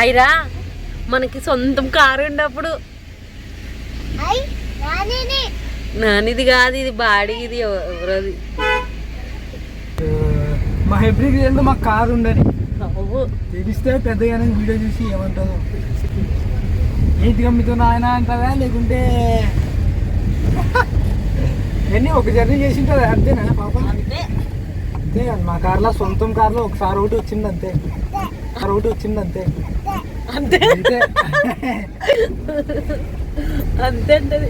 అయిరా మనకి సొంతం కారు ఉన్నప్పుడు. నానిది కాదు ఇది బాడీ ఇది ఎవరది? మా హెబ్రిక్ రెండు మా కారు ఉండని. తెలిస్తే పెద్దగానే వీడియో చూసి ఏమంటారు? ఏంటిగా మీతో నాయన అంటారా? లేకుంటే ఎన్ని ఒక జర్నీ చేసి ఉంటుంది అంతేనా పాప? అంతే. అంతే మా కార్లో సొంతం కార్లో ఒకసారి ఒకటి వచ్చింది అంతే. ఒకసారి ఒకటి వచ్చింది అంతే అంతే. అంతే. అంటది.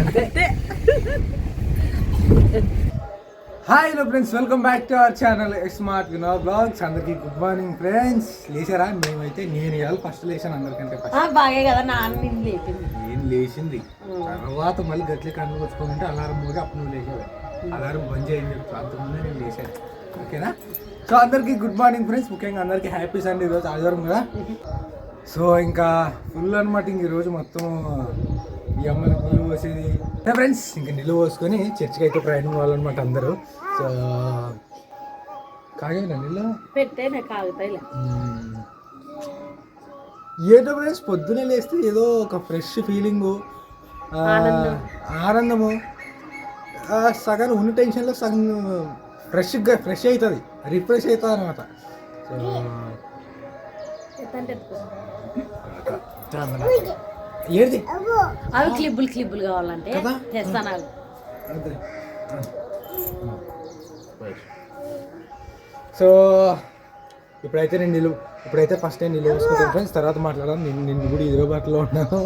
అంతే. Hi hello friends. Welcome back to our channel smart Vino vlogs అందరికీ గుడ్ మార్నింగ్ ఫ్రెండ్స్. లేచారా? మేమైతే నేను ఇవాళ ఫస్ట్ లేచాను అందరికంటే బాగే కదా. నాన్న లేపింది. నేను లేచింది. తర్వాత మళ్ళీ గట్లే కన్ను కొట్టుకుంటే అలారం పోతే అప్పుడు నువ్వు లేచావు. అలారం బంద్ చేయని చెప్తా అంతకుముందే నేను లేచాను. ఓకేనా? సో అందరికీ గుడ్ మార్నింగ్ ఫ్రెండ్స్. ముఖ్యంగా అందరికీ హ్యాపీ సండే ఈరోజు ఆదివారం కదా. సో ఇంకా ఫుల్ అనమాట ఇంక ఈరోజు మొత్తం ఈ అమ్మకి నిలువ పోసేది. ఫ్రెండ్స్ ఇంకా నిలువ పోసుకొని చర్చికి అయితే ప్రయాణం కావాలన్నమాట అందరూ. సో కాగేనా నిల్లు. ఏదో ఫ్రెండ్స్ పొద్దునే లేస్తే ఏదో ఒక ఫ్రెష్ ఫీలింగు ఆనందం. ఆనందము. సగం ఉన్న టెన్షన్లో సగం ఫ్రెష్గా ఫ్రెష్ అవుతుంది. రిఫ్రెష్ అవుతుంది అనమాట సో. ఏది అవి క్లిబ్బులు క్లిబ్బులు కావాలంటే? తెస్తాను అవి. సో ఇప్పుడైతే నేను నిలువ ఇప్పుడైతే ఫస్ట్ నేను నిలువ వేసుకుంటాను ఫ్రెండ్స్ తర్వాత మాట్లాడదాం. నేను నిన్ను కూడా ఇదిగో బాటలో ఉన్నాను.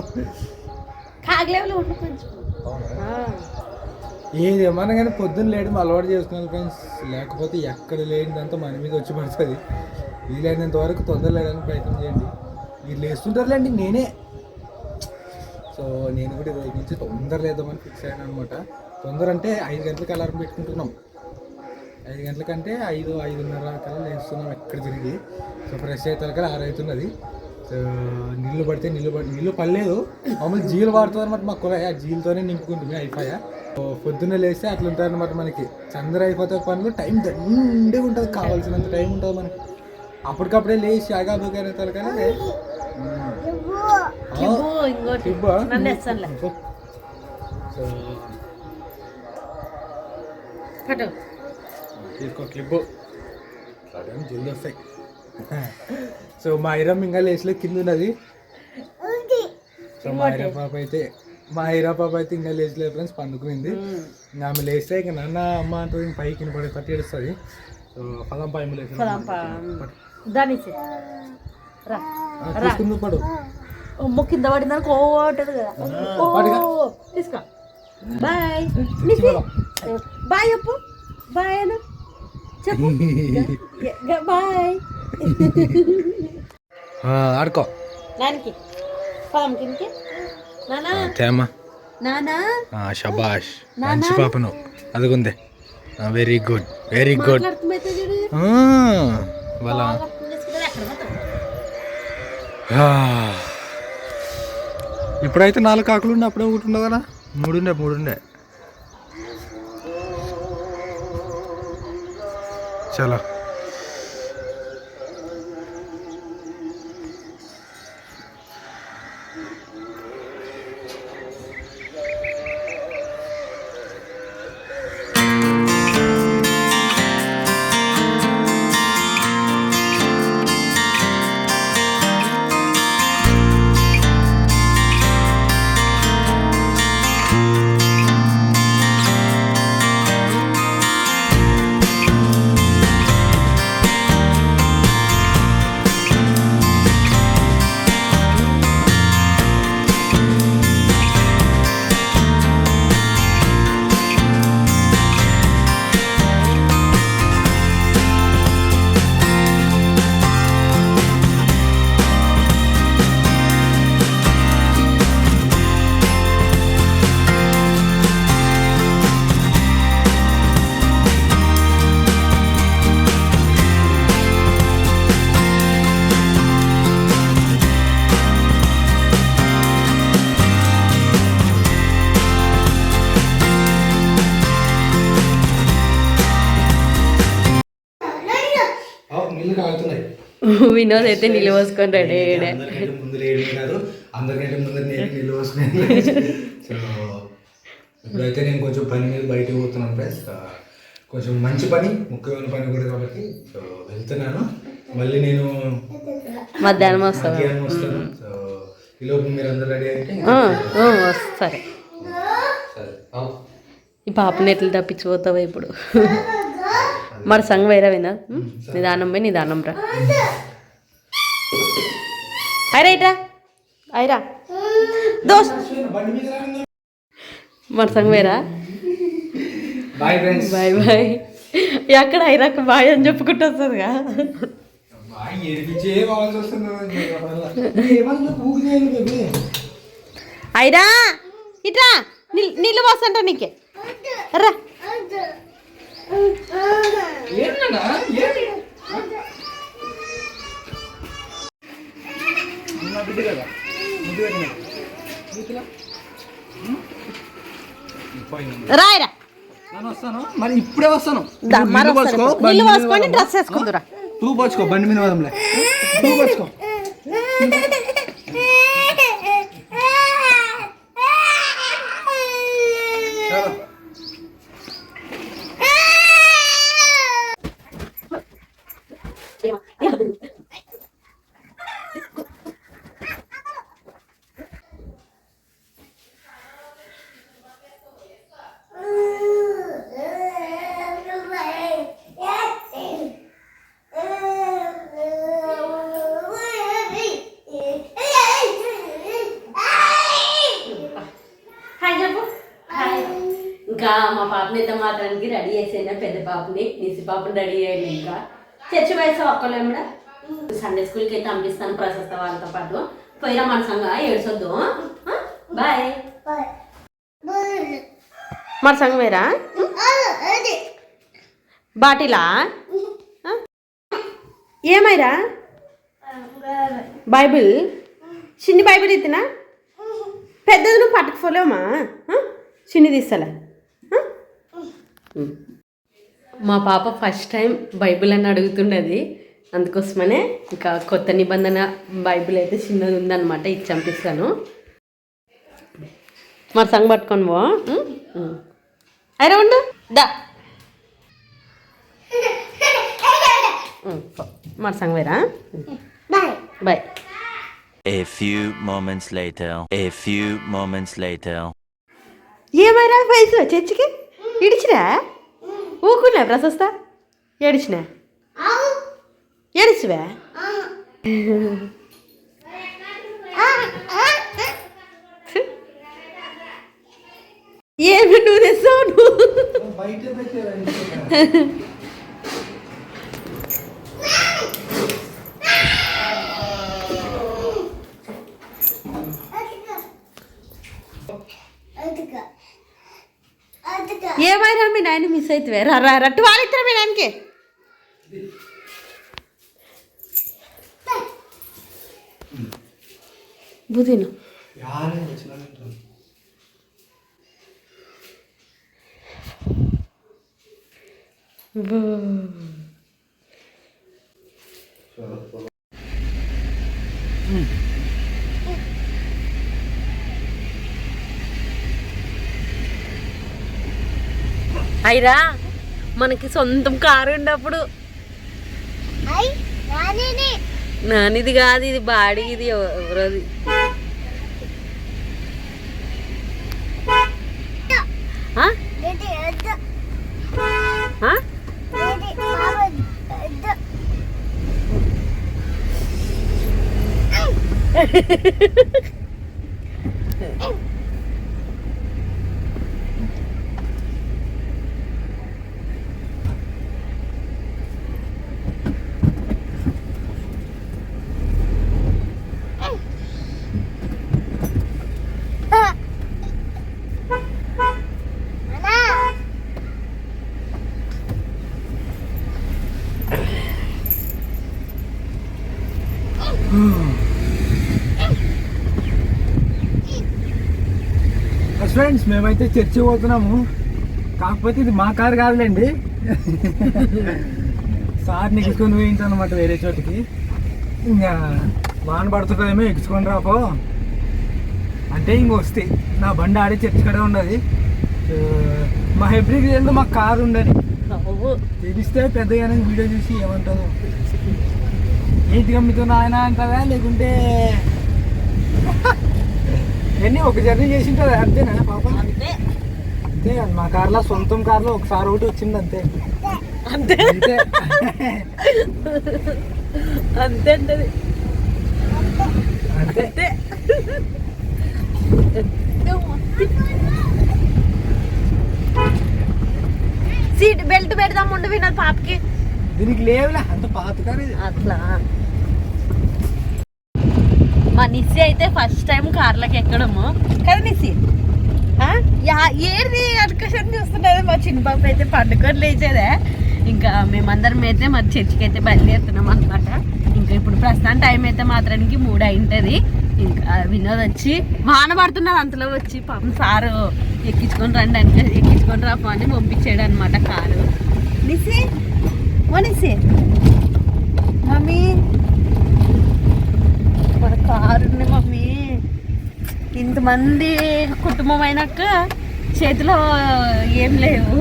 కాగలేవులు ఉండు కొంచెం. ఆ. ఏది ఏమన్నా కానీ పొద్దున్న లేడు అలవాటు చేసుకున్నాను ఫ్రెండ్స్ లేకపోతే ఎక్కడ లేనిదంతా మన మీద వచ్చి పడుతుంది. వీలైనంత వరకు తొందర లేడానికి ప్రయత్నం చేయండి. మీరు లేస్తుంటారులేండి నేనే. సో నేను కూడా ఈరోజు నుంచి తొందర లేదామని ఫిక్స్ అయ్యాను అనమాట తొందర అంటే ఐదు గంటలకు అలారం పెట్టుకుంటున్నాం. ఐదు గంటలకంటే ఐదు ఐదున్నర కల్లా లేస్తున్నాం ఎక్కడ తిరిగి. సో ఫ్రెష్ అయితే కల్లా ఆరు అవుతున్నది నీళ్ళు పడితే నీళ్ళు పడి నీళ్ళు పడలేదు. మామూలు జీలు వాడుతుంది అనమాట మా కుల జీలతోనే నింపుకుంటుంది అయిపోయా పొద్దున్నే లేస్తే అట్లా ఉంటుంది అనమాట మనకి. చంద్ర అయిపోతే పనులు టైం దండిగా ఉంటుంది. కావాల్సినంత టైం ఉంటుంది మనకి. అప్పటికప్పుడే లేచి ఆగా బుగానే తలకానే తీసుకో క్లిప్ జల్ది వస్తాయి. సో మా ఐరమ్ ఇంకా లేచిలో కింద ఉన్నది. సో మా ఐరా పాప అయితే మా ఐరా పాప అయితే ఇంకా లేచలేదు ఫ్రెండ్స్ పండుకునింది ఇంకా ఆమె లేస్తే ఇంకా నాన్న అమ్మ అంటుంది ఇంక పైకి కింద తట్టి ఏడుస్తుంది. సో పదం పై లేచి పదాం పా దాని ఇచ్చే. రా తీసుకుందు పడు. అమ్మో కింద పడిందని కోటది కదా. తీసుకో. బాయ్. బాయ్ చెప్పు బాయ్ అను. చెప్పు. బాయ్. ఆడుకో. నానికి పదం కిందకి. నానా. తేమ నానా. షబాష్? మంచి పాపను అదిగుంది. వెరీ గుడ్ వెరీ గుడ్ వాళ్ళ. ఇప్పుడైతే నాలుగు కాకులు ఉండే అప్పుడే ఒకటి ఉండవు కదా? మూడుండే మూడుండే. చలో. వినోద్ అయితే నిలవసుకొని రెడీ అయ్యాడే. ముందు అందరికంటే ముందు నేను సో ఇప్పుడైతే నేను కొంచెం పని మీద బయటకు పోతున్నాను ఫ్రెండ్స్ కొంచెం మంచి పని ముఖ్యమైన పని కూడా కాబట్టి సో వెళ్తున్నాను. మళ్ళీ నేను మధ్యాహ్నం మధ్యాహ్నం వస్తాను. సో ఈలోపు మీరు అందరు రెడీ అయితే సరే. ఈ పాపని ఎట్లా తప్పించిపోతావా ఇప్పుడు? మరి సంగ ఉం? నిదానం పోయి నిదానం రా. అయిరా ఇట్రా. అయిరా. దోస్. మరి సంగ వేరా? బాయ్ బాయ్ బాయ్ ఎక్కడ అయిరాక బాయ్ అని చెప్పుకుంటూ వస్తుందిగా. అయిరా. ఇట్రా. నీళ్ళు పోసంట నీకే. రా. ఏంటన్నా ఏంటి నా బిడ్డ కదా. ముద్దు పెట్టిన నీకులా? ఉం? పోయింది. రాయరా నేను వస్తాను. మరి ఇప్పుడే వస్తాను. నీళ్ళు పోసుకొని. డ్రెస్ వేసుకుందురా. నువ్వు పోసుకో బండి మీద పోదాంలే నువ్వు పోసుకో చాలా. హాయ్ చెప్పు హాయ్ ఇంకా మా పాపని రెడీ చేసేనా పెద్ద పాపని నిసి పాపని రెడీ అయ్యాను ఇంకా. చర్చి వయసు ఒక్కలేముడా సండే స్కూల్కి అయితే పంపిస్తాను ప్రశస్త వాళ్ళతో పాటు. పోయిరా మనసంగా ఏడ్చొద్దు బాయ్ మనసంగ వేరా? బాటిలా? ఏమైరా? బైబిల్? చిన్ని బైబిల్ ఇచ్చినా పెద్దది నువ్వు పట్టుకుపోలేమా చిన్ని తీస్తలే. మా పాప ఫస్ట్ టైం బైబిల్ అని అడుగుతున్నది అందుకోసమనే ఇంకా కొత్త నిబంధన బైబిల్ అయితే చిన్నది ఉందన్నమాట ఇది చంపిస్తాను మరి సంగ పట్టుకొని పో. అయిరా ఉండు దా. మరి సంగ వేరా bye A few moments later. A few moments later. ఏమైనా వయసు చర్చికి ఇడిచినా ఊకున్నా ప్రశస్త? ఏడిచినా? ఏడిచివా? ఏమి నువ్వు తెస్తావు నువ్వు? మీ నాయన మిస్ అవుతావే రా రా రట్టు వాళ్ళిద్దరు అయిరా మనకి సొంతం కారు ఉన్నప్పుడు. నానిది కాదు ఇది బాడీ ఇది ఎవరోది? ఆ? ఇది ఎద్దు ఆ? ఇది బాబా ఎద్దు అన్నా ఫ్రెండ్స్ మేమైతే చర్చి పోతున్నాము. కాకపోతే ఇది మా కారు కాదులేండి. సార్ నెగ్గుకొని పోయించాను అనమాట వేరే చోటికి. ఇంకా వాన పడుతుందేమో ఎక్కించుకొని రాపో అంటే ఇంక వస్తే నా బండి ఆడే చర్చి కడే ఆ, మా హెబ్రిక్ ఏందో మాకు కారు ఉండని. తెలిస్తే పెద్దగానే వీడియో చూసి ఏమంటారు? ఏంటిగా మీతో నాయన అంటారా లేకుంటే ఎన్ని? ఒక జర్నీ చేసి ఉంటుందా అంతేనా పాప? అంతే. అంతే మా కార్లో సొంతం కార్లో ఒకసారి ఒకటి వచ్చింది అంతే. అంతే. అంతే. అంతే అంటది. అంతే. అంతే. సీట్ బెల్ట్ పెడదాం ఉండు వినదు పాపకి. దీనికి లేవులే అంత పాత కారు ఇది. అట్లా. మా అయితే ఫస్ట్ టైం కార్లోకి ఎక్కడము. కదా నిస్సీ? యా- ఏది అడ్కషన్ చూస్తున్నది? మా చిన్న పాప అయితే పండుకొని లేచేదే. ఇంకా మేమందరం అయితే మా చర్చికి అయితే బయలుదేరుతున్నాం అనమాట ఇంకా ఇప్పుడు ప్రస్తుతం టైం అయితే మాత్రానికి మూడు అయింటది. ఇంకా వినోద్ వచ్చి వాన పడుతున్నది అంతలో వచ్చి పాపం సారు ఎక్కించుకొని రండి అంటే ఎక్కించుకొని రాపా అని పంపించాడు అనమాట కారు. నిసి ఓ నిసి మమ్మీ. మన కారు ఉంది మమ్మీ. ఇంతమంది కుటుంబం అయినాక చేతిలో ఏం లేవు.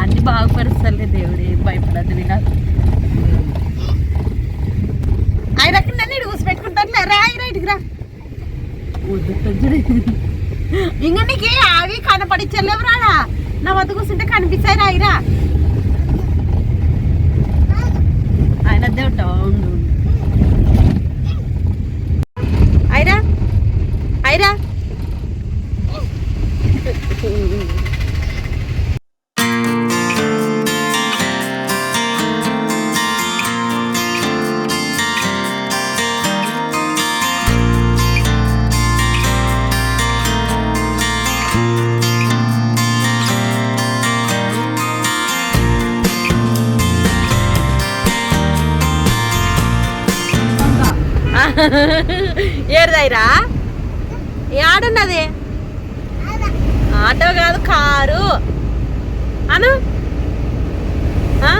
అన్ని బాగుపరుస్తలే దేవుడు ఏం భయపడద్దు ఆయన ఆయనకి నన్ను ఇటు కూసిపెట్టుకుంటాను రా ఆయన ఇటుకు రా. ఇంకా నీకే అవి కనపడించలేవు రాడా నా వద్ద కూర్చుంటే కనిపించాయి రాయిరా. ఆయన అదే ఉంటావా ఉండు ఉండు. ఐరా ఏడుదైరా? ఏడున్నది ఆటో కాదు కారు. అను. ఆ?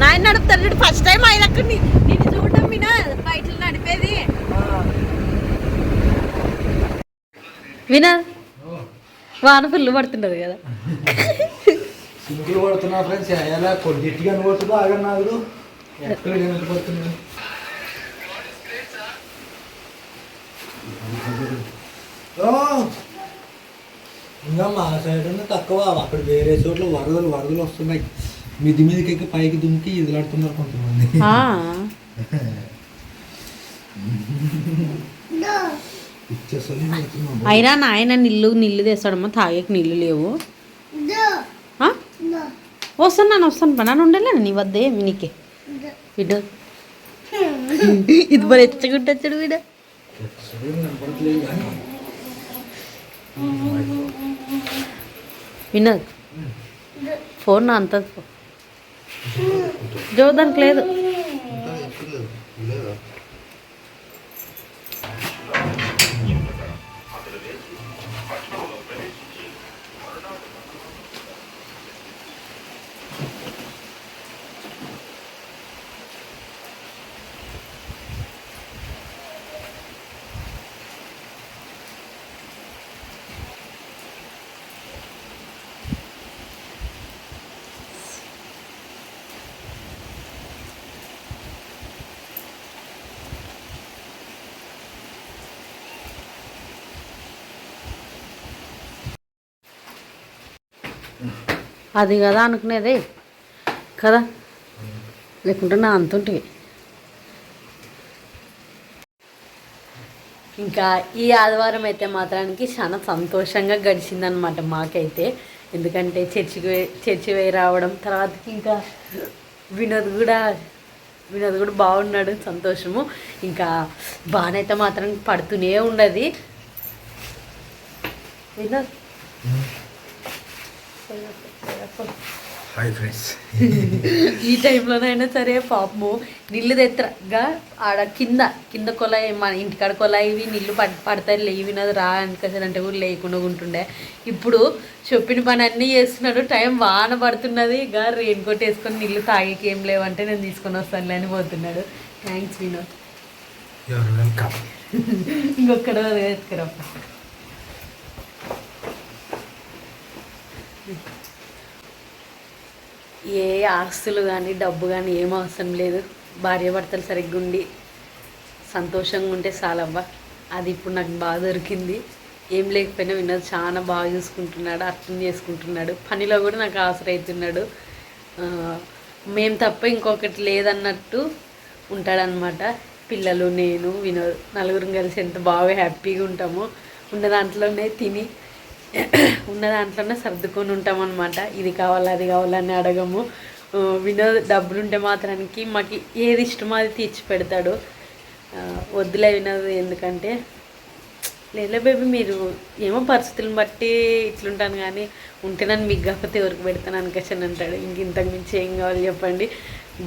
నాయన నడుపుతాడు. ఫస్ట్ టైం ఆయన అక్కడ నేను చూడడం వినా? బయటలు నడిపేది. వినా? వాన ఫుల్ పడుతుండదు కదా. సింపుల్ పడుతున్నా ఫ్రెండ్స్. ఎలా కొద్దిగా అనుకుంటుందో ఆగన్నాడు ఎక్కడ వెనక పడుతున్నాడు. ఇంకా మా సైడ్ ఉన్న తక్కువ అక్కడ వేరే చోట్ల వరదలు వరదలు వస్తున్నాయి. మిది మీదకి ఎక్కి పైకి దుంకి ఇదిలాడుతున్నారు కొంతమంది. అయినా నాయన నిల్లు నిల్లు తెస్తాడమ్మా తాగేకి నీళ్ళు లేవు. ఆ? వస్తున్నాను వస్తాను. పని ఉండలేను నీ వద్ద నీకే విడు. ఇది మరి వీడు. సరే కనపడట్లేదు కానీ వినద్ ఫోన్ నా అంత జో లేదు? అది కదా అనుకునేది. కదా? లేకుంటే నా అంతుంటివి. ఇంకా ఈ ఆదివారం అయితే మాత్రానికి చాలా సంతోషంగా గడిచిందనమాట మాకైతే. ఎందుకంటే చర్చికి చర్చి వేయి రావడం తర్వాతకి ఇంకా వినోద్ కూడా వినోద్ కూడా బాగున్నాడు సంతోషము. ఇంకా బాగానైతే మాత్రం పడుతూనే ఉండదు. వినోద్? హాయ్ ఫ్రెండ్స్ ఈ టైంలోనైనా సరే పాపము నీళ్ళు తెత్తగా ఆడ కింద కింద కొలాయి మన ఇంటికాడ కొలాయివి నీళ్ళు పడ్ పడతాయి లేవినది రా అంటే కూడా లేకుండా ఉంటుండే. ఇప్పుడు చెప్పిన పని అన్నీ చేస్తున్నాడు టైం వాన పడుతున్నది ఇక రెయిన్ కోట్ వేసుకొని నీళ్ళు తాగేకి ఏం లేవంటే నేను తీసుకొని వస్తానులే అని పోతున్నాడు. థ్యాంక్స్ వినోద్ ఇంకొక్కడ వేసుకురప్ప ఏ ఆస్తులు కానీ డబ్బు కానీ ఏం అవసరం లేదు. భార్యాభర్తలు సరిగ్గా ఉండి సంతోషంగా ఉంటే చాలవ్వ. అది ఇప్పుడు నాకు బాగా దొరికింది. ఏం లేకపోయినా వినోద్ చాలా బాగా చూసుకుంటున్నాడు అర్థం చేసుకుంటున్నాడు. పనిలో కూడా నాకు ఆసరవుతున్నాడు మేము తప్ప ఇంకొకటి లేదన్నట్టు ఉంటాడనమాట పిల్లలు నేను వినోద్ నలుగురం కలిసి ఎంత బాగా హ్యాపీగా ఉంటామో ఉన్న దాంట్లోనే తిని ఉన్న దాంట్లోనే సర్దుకొని ఉంటాం అనమాట ఇది కావాలి అది కావాలని అడగము. వినోద వినోద్ డబ్బులు ఉంటే మాత్రానికి మాకు ఏది ఇష్టమో అది తీర్చి పెడతాడు. వద్దులే వినోద్ ఎందుకంటే లేలే బేబీ మీరు ఏమో పరిస్థితులను బట్టి ఇట్లుంటాను కానీ ఉంటే నన్ను మీకు కాకపోతే ఎవరికి పెడతాను అనుకచ్చని అంటాడు. ఇంక ఇంతకు మించి ఏం కావాలి చెప్పండి.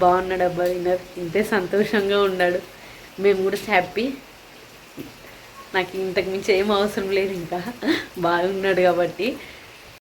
బాగున్నాడు అబ్బా వినర్ ఇంతే సంతోషంగా ఉన్నాడు. మేము కూడా హ్యాపీ. నాకు ఇంతకు మించి ఏం అవసరం లేదు ఇంకా. బాగున్నాడు కాబట్టి.